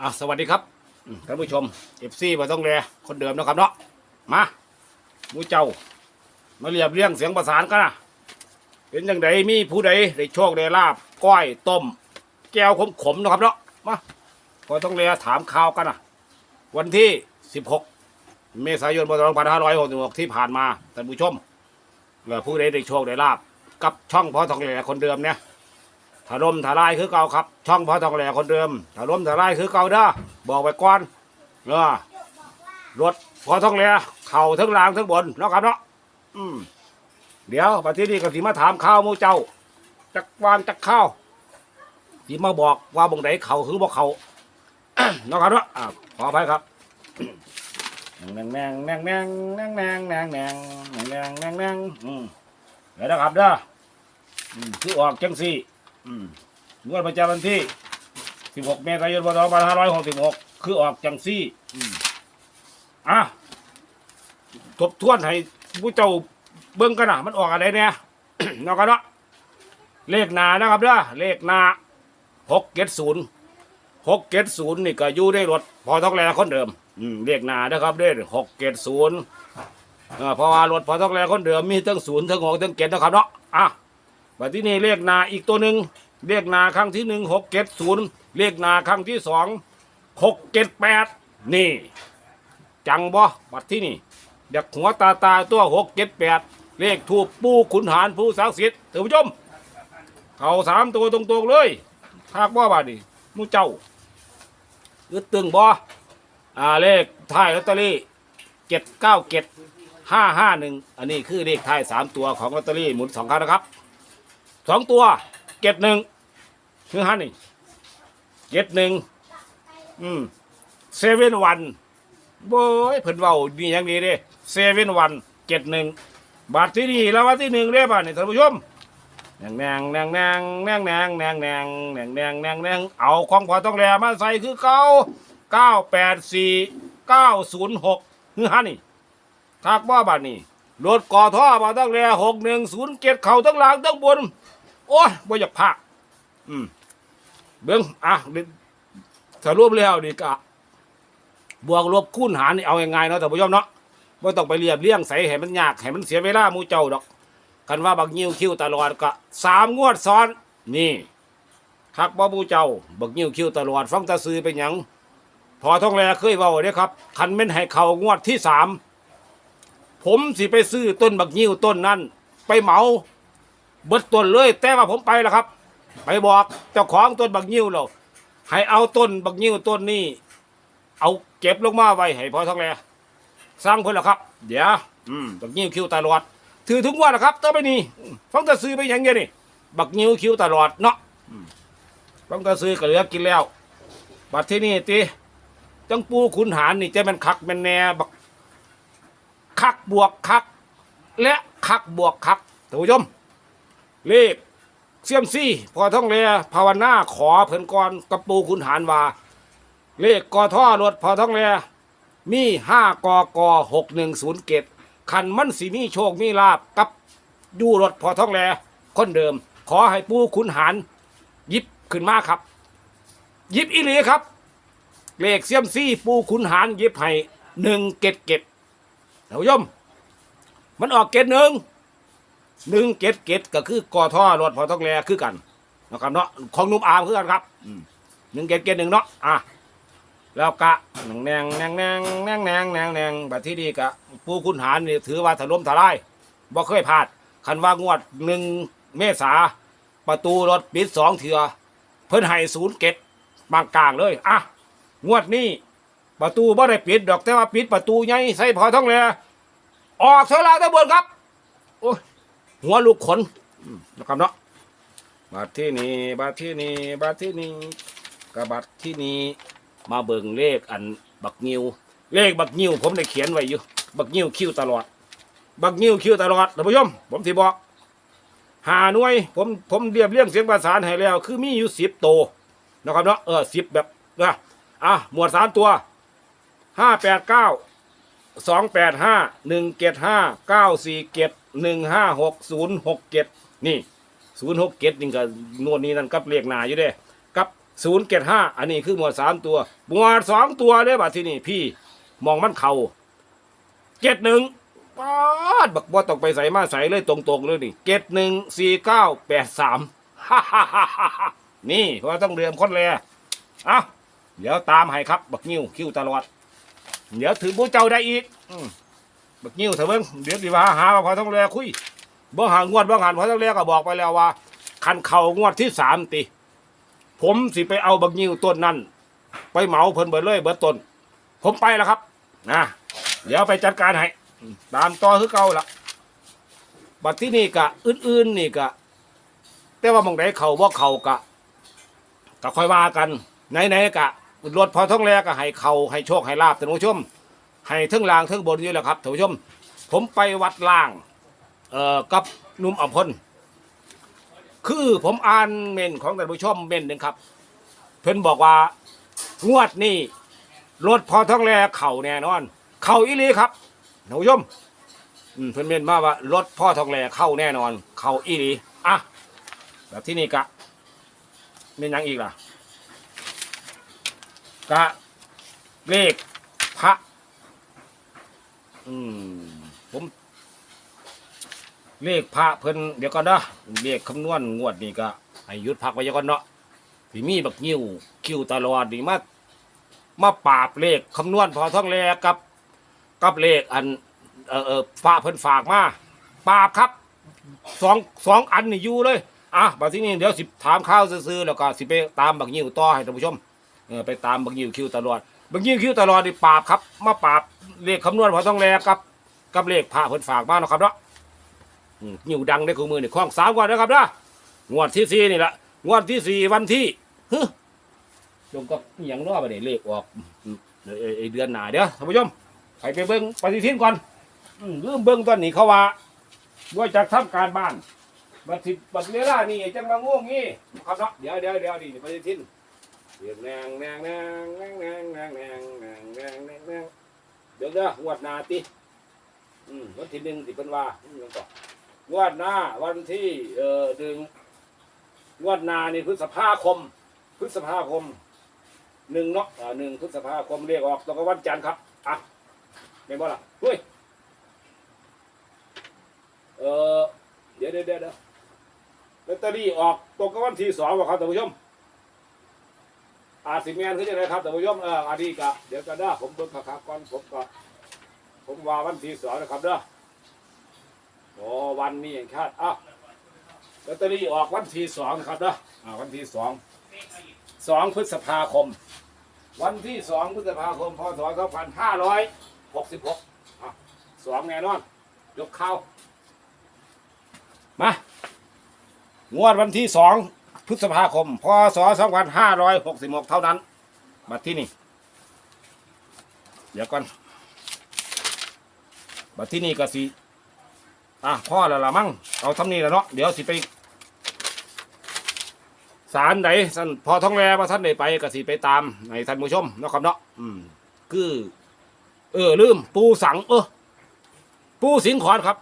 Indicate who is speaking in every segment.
Speaker 1: อะสวัสดีครับอืมท่านผู้ชมเอฟซีมาต้องแลคนเดิมนะครับเนาะมาหมูเจ้า มาเรียบเรียงเสียงประสานกันนะเป็นยังไงมีผู้ใดได้โชคได้ลาบก้อยต้ม แก้วขมๆนะครับเนาะมาพอต้องแลถามข่าวกันนะวันที่ 16 เมษายนพศ2566ที่ผ่านมาท่านผู้ชมเหลือผู้ใดได้โชคได้ลาบกับช่องพอทองแหลคนเดิมเนี่ย ถล่มทลายคือเก่าครับ ช่องพอทองแหล่คนเดิมถล่มทลายคือเก่าเด้อบอกไว้ก่อนเออรถพอทองแหล่เข่าทั้งล่างทั้งบนเนาะครับเนาะอืมเดี๋ยวมาที่นี่ก็สิมาถามข้าวมูเจ้าจักวางจักข้าวสิมาบอกว่าบงไหนเข่าคือบ่เข่าเนาะครับเนาะขออภัยครับแนงแนงแนงแนงแนงแนงแนงแนงแนงแนงแนงแนงอืมเดี๋ยวนะครับเด้อคือออกจังสี่ อืมงวดประจำวันที่ 16 เมษายนพศ2566 คือออกจังซี่อืมอะทบทวนให้ผู้เจ้าเบิ่งกันนะมันออกอะไรเนี่ย เนาะกันเนาะเลขหนานะครับเด้อเลขหนา670 670นี่ก็อยู่ในรถพอท้องแลคนเดิมอืมเลขหนานะครับเด้อ670เออเพราะว่ารถพอท้องแลคนเดิมมีทั้งศูนย์ทั้งหกทั้งเจ็ดนะครับเนาะอะ บัดที่นี่เลขนาอีกตัวหนึ่งเลขนาครั้งที่หนึ่งหกเจ็ดศูนย์เลขนาครั้งที่สองหกเจ็ดแปดนี่ จังบ่บัดที่นี่เด็กหัวตาตาตัวหกเจ็ดแปดเลขถูกปูขุนหารผู้ศักสิทธิ์ท่านผู้ชมเขาสามตัวตรงๆเลยทากบ่บาดนี่มูเจ้าอึดตึงบ่อ่าเลขท้ายลอตเตอรี่เจ็ดเก้าเจ็ดห้าห้าหนึ่งอันนี้คือเลขท้ายสามตัวของลอตเตอรี่หมุนสองครั้งนะครับ สองตัวเจ็ดหนึ่งคือฮันนี่เจ็ดหนึ่งอืมเซเว่นวันโว้ยเพิ่นเว้าดีอย่างนี้เด้เซเว่นวันเจ็ดหนึ่งบาทที่นี่แล้ววันที่หนึ่งเด้ป่ะนี่ท่านผู้ชมแนงแนงแนงแนงแนงแนงแนงแนงแนงแนงแนงแนงเอาของพอต้องแลมาใส่คือเก้าเก้าแปดสี่เก้าศูนย์หกคือฮันนี่ทักว่าบาทนี่รถก่อท่อมาต้องแลหกหนึ่งศูนย์เจ็ดเข่าทั้งหลังทั้งบน โอ้ยบ่อยากพากอืมเบิ้งอะเดี๋ยวสรุปแล้วนี่ก็บวกลบคูณหารนี่เอาง่ายๆเนาะแต่ผู้ชมเนาะบ่ต้องไปเรียบเรียงใส่ให้มันยากให้มันเสียเวลาหมู่เจ้าดอก กันว่าบักยิ้วคิวตลอดก็สามงวดซ้อน นี่คักบ่หมู่เจ้า บักยิ้วคิวตลอด ฟังตาซื้อเป็นหยังพอท้องแลเคยเว้าเด้ครับคันแม่นให้เขางวดที่สามผมสิไปซื้อต้นบักยิ้วต้นนั้น ไปเหมา เบิดต้นเลย แต่ว่าผมไปแล้วครับ ไปบอกเจ้าของต้นบักยิ้วเราให้เอาต้นบักยิ้วต้นนี้ เอาเก็บลงมาไว้ให้พอท้องแลสร้างเพิ่นแล้วครับ เดี๋ยวอืมบักยิ้วคิวตลอด ถือทุกงวันนะครับต้องไปนี่อืมฟังแตะซื้อไปอย่างเงี้ยนี่บักยิ้วคิวตลอดเนาะอืมฟังแตะซื้อก็เหลือกินแล้วบัดที่นี่ติจังปูขุนหารนี่จะเป็นคักเป็นแหน่บักคักบวกคัก และคักบวกคักท่านผู้ชม เลขเสียมซี่พอท่องเรือภาวนาขอเพิ่นก่อนกับปูขุนหารว่าเลขกอท่อรถพอท่องเรือมีห้ากอกหกหนึ่งศูนย์เกตคันมันสีมีโชคมีลาบกับยู่รถพอท่องเรือคนเดิม ขอให้ปูขุนหารยิบขึ้นมาครับ ยิบอีหลีครับ เลขเสียมซี่ปูขุนหารยิบให้หนึ่งเกตเกตท่านผู้ชมมันออกเกตหนึ่ง หนึ่งเกตเกตก็คือกอท่อรถพอต้องแลคือกันนะครับเนาะของนุ่มอามคือกันครับหนึ่งเกตเกตหนึ่งเนาะอะแล้วกะหนึ่งแนงแนงแนงแนงแนงแนงแนงแบบที่นี่กะผู้คุณหารนี่ถือว่าถล่มทลายบ่เคยพลาดคันว่างวดหนึ่งเมษาประตูรถปิดสองเถื่อเพิ่นให้ศูนย์เกตบางกลางเลยอะงวดนี้ประตูบ่ได้ปิดดอกแต่ว่าปิดประตูไงใส่พอท้องแลออกเท่าไรทั้บนครับโอ้ หัวลูกขนนะครับเนาะบัตรที่นี่บัตรที่นี่บัตรที่นี่กับบัตรที่นี่มาเบิ่งเลขอันบักงิว เลขบักงิวผมได้เขียนไว้อยู่ บักงิวคิวตลอด บักงิวคิวตลอดท่านผู้ชมผมที่บอกหาหน่วยผมผมเรียบเรียงเสียงประสานให้แล้ว คือมีอยู่สิบโตวนะครับเนาะเออสิบแบบนะอะหมวดสามตัวห้าแปดเก้า สองแปดห้าหนึ่งเจ็ดห้าเก้าสี่เจ็ดหนึ่งห้าหกศูนย์หกเจ็ดนี่ศูนย์หกเจ็ดนี่ก็นวดนี้นั่นกับเลขหนาอยู่เด้กับศูนย์เกตห้าอันนี้คือหมวดสามตัว หมวดสองตัวเด้บัดที่นี่พี่มองมันเข่าเกตหนึ่งปาดบักบ่ต้องไปใส่มาใส่เลยตรงๆเลยนี่เกตหนึ่งสี่เก้าแปดสามฮ่าฮ่าฮ่าฮ่าฮ่านี่เพราะต้องเรียมคนแลเอ้าเดี๋ยวตามให้ครับ บักนิ้วคิวตลอด เดี๋ยวถือผู้เจ้าได้อีกอืมบักนิ้วเถอะเบิ่งเดี๋ยวดีว่าหาว่าพอต้องแลคุยบ่หางวดบ่หันพอต้องแลก็บอกไปแล้วว่า คันเข่างวดที่สามติ ผมสิไปเอาบักนิ้วต้นนั่นไปเหมาเพิ่นเบิดเลยเบิดต้น ผมไปแล้วครับนะเดี๋ยวไปจัดการให้ตามต่อคือเก่าละบัดที่นี่กะ อื่นๆนี่กะ แต่ว่ามองไหนเขาบ่เขากะก็ค่อยว่ากันไหนๆกะ รถพอท้องแรกก็ให้เขาให้โชคให้ลาบท่านผู้ชม ให้ทั้งล่างทั้งบนอยู่แล้วครับท่านผู้ชม ผมไปวัดล่างเอ่อกับนุ่มอัมพลคือผมอ่านเมนของท่านผู้ชมเมนหนึ่งครับ เพิ่นบอกว่างวดนี้รถพอท้องแรเข่าแน่นอน เข่าอีหลีครับท่านผู้ชมอืมเพิ่นเมนมาว่ารถพ่อทองแรเข้าแน่นอน เข่าอีหลีอะแบบที่นี่กะเป็นยังอีกล่ะ กะเลขพระ อืมผม เลขพระเพิ่นเดี๋ยวก่อนนะเลขคำนวณงวดนี่ก็ให้หยุดพักไว้ก่อนเนาะที่มีบักนิ้วคิวตลอดนี่มามาปราบเลขคำนวณพอท่องแลกับ กับเลขอัน เออเออฝากเพิ่นฝากมาปราบครับสองสองอันนี่อยู่เลย อะบัดทีนี้เดี๋ยวสิถามข้าวซื่อๆแล้วก็สิไปตามบักนิ้วต่อให้ท่านผู้ชม เออไปตามบักนิ้วคิวตลอดบักนิ้วคิวตลอดนี่ปราบครับ มาปราบเลขคำนวณพอท่องแลกับ กับเลขพระเพิ่นฝากมาเนาะครับเนาะอืมนิ้วดังได้คู่มือนี่คล้องสามก่อนนะครับนะงวดที่สี่นี่แหละงวดที่สี่วันที่ฮึลงกับอหย่างน้อไปเนี่ยเลขออกอืมเอ่อเอ่อเอ่อเดือนหนาเดี๋ยวท่านผู้ชมไปไปเบิ้งปฏิทินก่อนอืมเริ่มเบิ้งตอนนี้เขาว่าด้วยจากทำการบ้าน บัดสิบัดเวลานี่จังมาง่วงงี้ครับเนาะเดี๋ยวเดี๋ยวเดี๋ยวนี่ปฏิทิน เรียงแนงแนงแนงแนงแนงแนงแงแนงแงแนงแงเดี๋ยวเด้อวดนาติอืมวันที่หนึ่งที่เป็นว่าอืมยังต่องวดหน้าวันที่เอ่อดึงงวดหน้านี่พฤษภาคม พฤษภาคมหนึ่งเนาะอ่าหนึ่งพฤษภาคมเรียกออกตรงกับวันจันทร์ครับอะไม่บ่ล่ะเฮ้ยเออเดี๋ยวเดี๋ยวเดี๋ยวเดี๋ยวลอตเตอรี่ออกตรงกับวันที่สองบ่ครับท่านผู้ชม อาสิแมนคือจะไงครับท่านผู้ชมเอออาดีกะเดี๋ยวกันเด้ผมเบิ่งขาก่อนผมก็ผมว่าวันที่สองนะครับเด้อโอ้วันนี้อย่างคาดอะลอตเตอรี่ออกวันที่สองนะครับเนาะอ่าวันที่สองสองพฤษภาคม วันที่สองพฤษภาคมพศสองพันห้าร้อยหกสิบหกอะสองแน่นอน ยกเข้า มา งวดวันที่สอง พฤษภาคม พศสองพันห้าร้อยหกสิบหกเท่านั้นมาที่นี่ เดี๋ยวก่อนมาที่นี่ก็สีอะพ่อแล้วละมั่ง เอาทำนี่แล้วเนาะ เดี๋ยวสิไปสารไหนท่านพอท้องแรมาท่านได้ไปก็สิไปตามในท่านผู้ชมเนาะครับเนาะ อืม คือ เออ ลืม ปูสัง เออ ปูสิงขอนครับ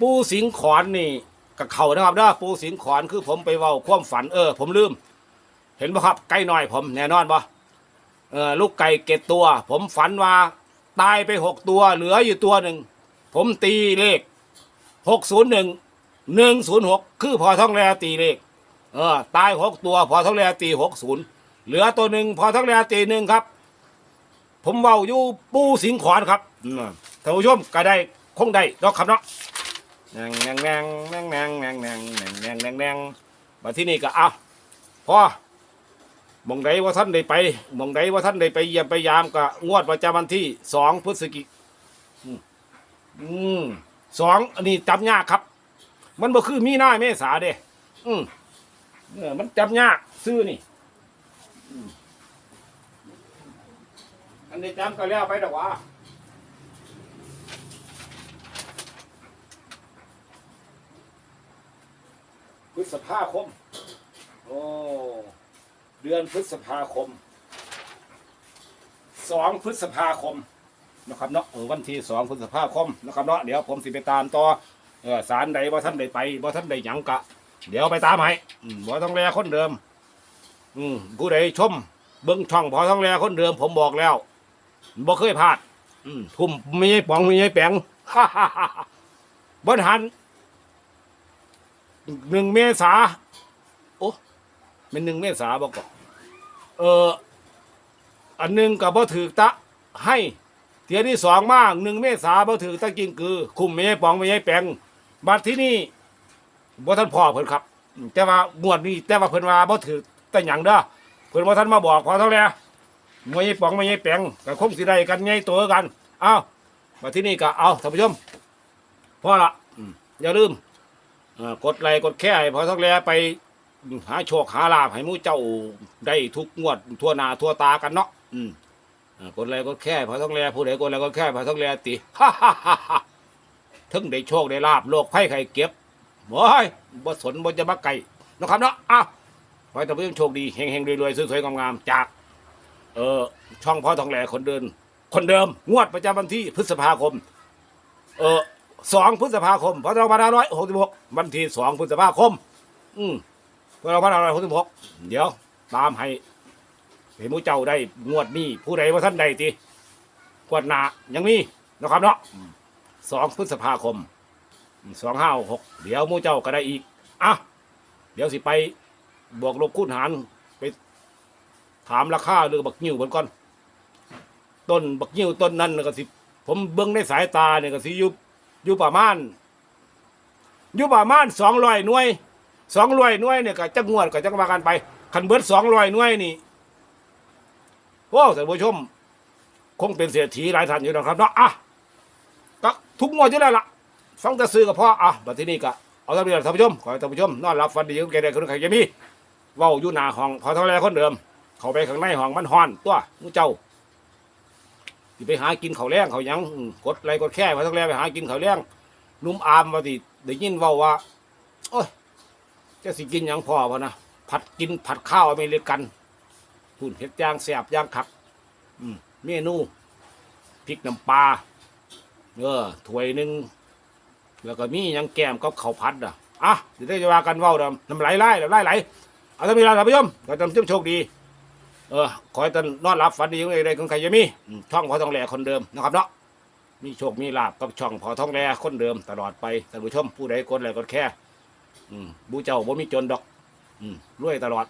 Speaker 1: ปูสิงขอนนี่ กับเขานะครับเนะปูสิงขอนคือผมไปเว้าความฝันเออ ผมลืม เห็นปะครับไก่น้อยผมแน่นอนปะเออลูกไก่เกตตัว ผมฝันว่าตายไปหกตัว เหลืออยู่ตัวหนึ่งผมตีเลขหกศูนย์หนึ่งหนึ่งศูนย์หกคือพอท้องแรตีเลขเออตายหกตัว พอท้องแรตีหกศูนย์เหลือตัวหนึ่งพอท้องแรตีหนึ่งครับ ผมเว้าอยู่ปูสิงขอนครับท่านผู้ชมก็ได้คงได้ดอกครับเนาะ แนงแนงแนงแนงแนงแนงแนงแนงแนงแนงแนงมาที่นี่ก็เอาพ่อมองใดว่าท่านได้ไปมองใดว่าท่านได้ไปเยี่ยมไปยามก็งวดประจำวันที่สองพฤศจิกอืมสองอันนี้จำยากครับ มันบ่คือมีหน้าเมษาเด้อืมเออมันจำยากซื้อนี่อันนี้จำก็แล้วไปดอกว่า ฤษภาคม โอ้ เดือนพฤษภาคม สองพฤษภาคมนะครับเนาะเออวันที่สองพฤษภาคมนะครับเนาะเดี๋ยวผมสิไปตามต่อเออสารใดว่าท่านใดไปว่าท่านใดหยังกะ เดี๋ยวไปตามให้อืมบ่ต้องแลคนเดิม อืมผู้ใดชม เบิ้งช่องพอท้องแลคนเดิม ผมบอกแล้วบ่เคยพลาด อืมทุ่มไม่ใช่ป๋องไม่ใช่แปงบนหัน หนึ่งเมษาโอ้เป็นหนึ่งเมษาบอกก่อนเอออันหนึ่งกับบ่ถือตะให้เทียที่สองมากหนึ่งเมษาบ่ถือตะกินคือ คุมไม่ใช่ป๋องไม่ใช่แปงบัดที่นี่บ่ท่านพ่อเพิ่นครับ แต่ว่างวดนี้แต่ว่าเพิ่นว่าบ่ถือแต่หยังเด้อเพิ่นว่าท่านมาบอกพอเท่าแล้วไม่ใช่ป๋องไม่ใช่แปงก็คงสิได้กันไงตัวกันเอ้ามาที่นี่ก็เอาท่านผู้ชมพอละอืมอย่าลืมเอ่อ กดไลค์กดแค่พอเท่าแล้ไปหาโชคหาลาภให้มู่เจ้าได้ทุกงวดทั่วนาทั่วตากันเนาะอืมกดไลค์กดแค่พอต้องแลผู้ใดกดไลค์กดแค่พอต้องแลติฮ่าฮ่าฮ่าฮ่าถึงได้โชคได้ลาบโรคไข้ไข้เก็บโอ้ยบ่สนบ่จะมาไก่นะครับเนาะอ้าวขอให้ท่านผู้ชมโชคดีเฮงๆรวยๆสวยๆงามๆจาก เออช่องพ่อทองแหล่คนเดิน คนเดิมงวดประจำวันที่พฤษภาคม เออ สองพฤษภาคมพศสองพันห้าร้อยหกสิบหกวันที่สองพฤษภาคม อืมพศสองพันห้าร้อยหกสิบหกเดี๋ยว ตามให้เห็นมูเจ้าได้งวดนี้ผู้ใดว่าท่านใดตีงวดหนายังมีนะครับเนาะสองพฤษภาคมสองห้าหกเดี๋ยวมูเจ้าก็ได้อีกอะเดี๋ยวสิไปบวกลบคูณหารไป ถามราคาเรือบักนิ้วเหมือนก่อน ต้นบักนิ้วต้นนั้นน่ะก็สิ ผมเบิ้งในสายตาเนี่ยก็สิยู่ อยู่ประมาณอยู่ประมาณสองร้อยหน่วยสองร้อยหน่วยเนี่ยก็จะงวดก็จะมากันไปคันเบิดสองร้อยหน่วยนี่โอ้ท่านผู้ชม คงเป็นเศรษฐีหลายท่านอยู่นะครับเนาะอะก็ทุกงวดอยู่แล้วล่ะฟังแต่ซื้อกับพ่ออะบัดที่นี่ก็เอาท่านผู้ชมท่านผู้ชมขอให้ท่านผู้ชมนอนหลับฝันดีกันแก่ใดคนใครจะมีเว้าอยู่หน้าห้องพอเท่าไรคนเดิม เข้าไปข้างในห้องมันฮ้อนตัวมูเจ้า สิไปหากินเขาวแรงเขาวหยังอืมกดไรกดแค่พอเท่าไรไปหากินเขาวแรงนุ่มอามว่าสิได้ยินเว้าว่า โอ้ยจะสิกินหยังพ่อวะนะผัดกินผัดข้าวอเมริกันหุ่นเห็ดย่างแสบย่างคัก อืมเมนูพริกน้ำปลาเออถ้วยหนึ่งแล้วก็มีหยังแก้มกับข้าวผัดอะอะเดี๋ยวได้จะว่ากันเว้าดำน้ำไหลไหลน้ำไหลไหลเอาถ้ามีเราท่านผู้ชมขอให้ท่านผู้ชมโชคดี เออขอให้ท่านนอนหลับฝันดีของใดของใครจะมีอืมช่องพอทองแหล่คนเดิมนะครับเนาะมีโชคมีลาบกับช่องพอทองแหล่คนเดิมตลอดไปท่านผู้ชมผู้ใดกดอะไรกดแค่บูเจ้าบ่มีจนดอกอืมรวยตลอด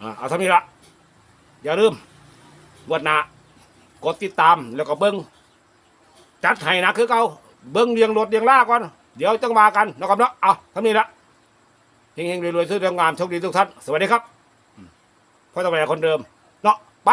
Speaker 1: อ่าเอาเท่านี้ละอย่าลืมวันหนากดติดตามแล้วก็เบิ้งจัดให้นะคือเก่าเบิ้งเรียงรถเรียงล่าก่อนเดี๋ยวจังมากันนะครับเนาะเอาเท่านี้ละเฮงๆรวยๆซื้อเรื่องงามโชคดีทุกท่านสวัสดีครับอืมพ่อตำรวจคนเดิม เนาะไป